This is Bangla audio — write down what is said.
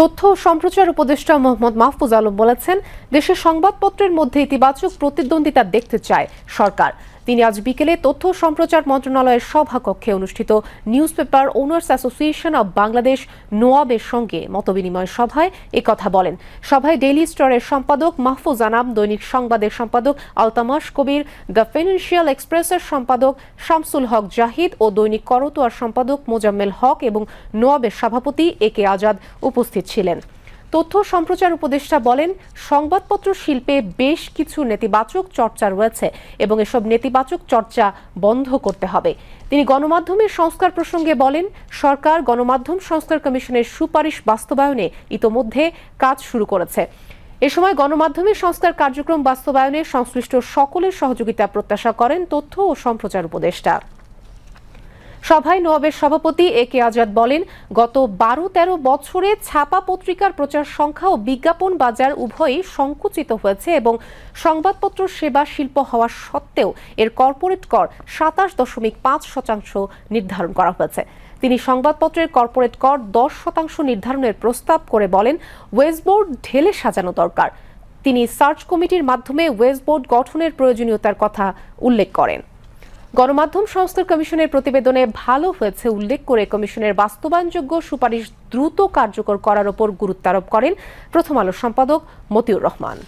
তথ্য ও সম্প্রচার উপদেষ্টা মোহাম্মদ মাহফুজ আলম বলেছেন, দেশের সংবাদপত্রের মধ্যে ইতিবাচক প্রতিদ্বন্দ্বিতা দেখতে চায় সরকার। তিনি আজ বিকেলে তথ্য সম্প্রচার মন্ত্রণালয়ের সভাকক্ষে অনুষ্ঠিত news paper owners association of Bangladesh নোয়াবের সঙ্গে মতবিনিময় সভায় একথা বলেন। সভায় ডেইলি স্টারের সম্পাদক মাহফুজ আনাম, দৈনিক সংবাদের সম্পাদক আলতামাস কবির, দ্য ফিনান্সিয়াল এক্সপ্রেসের সম্পাদক শামসুল হক জাহিদ ও দৈনিক করতোয়ার সম্পাদক মোজাম্মেল হক এবং নোয়াবের সভাপতি এ কে আজাদ উপস্থিত ছিলেন। তথ্য সম্প্রচার উপদেষ্টা বলেন, সংবাদপত্র শিল্পে বেশ কিছু নেতিবাচক চর্চা রয়েছে এবং এসব নেতিবাচক চর্চা বন্ধ করতে হবে। তিনি গণমাধ্যমের সংস্কার প্রসঙ্গে বলেন, সরকার গণমাধ্যম সংস্কার কমিশনের সুপারিশ বাস্তবায়নে ইতোমধ্যে কাজ শুরু করেছে। এ সময় গণমাধ্যমের সংস্কার কার্যক্রম বাস্তবায়নে সংশ্লিষ্ট সকলের সহযোগিতা প্রত্যাশা করেন তথ্য ও সম্প্রচার উপদেষ্টা। সভায় নোয়াবের সভাপতি এ কে আজাদ বলেন, গত বারো তেরো বছরে ছাপা পত্রিকার প্রচার সংখ্যা ও বিজ্ঞাপন বাজার উভয়ই সংকুচিত হয়েছে এবং সংবাদপত্র সেবা শিল্প হওয়া সত্ত্বেও এর কর্পোরেট কর সাতাশ দশমিক পাঁচ শতাংশ নির্ধারণ করা হয়েছে। তিনি সংবাদপত্রের কর্পোরেট কর দশ শতাংশ নির্ধারণের প্রস্তাব করে বলেন ওয়েস্টবোর্ড ঢেলে সাজানো দরকার। তিনি সার্চ কমিটির মাধ্যমে ওয়েস্টবোর্ড গঠনের প্রয়োজনীয়তার কথা উল্লেখ করেন। গণমাধ্যম সংস্থার কমিশনের প্রতিবেদনে ভালো হয়েছে উল্লেখ করে কমিশনের বাস্তবায়নযোগ্য সুপারিশ দ্রুত কার্যকর করার ওপর গুরুত্বারোপ করেন প্রথম আলো সম্পাদক মতিউর রহমান।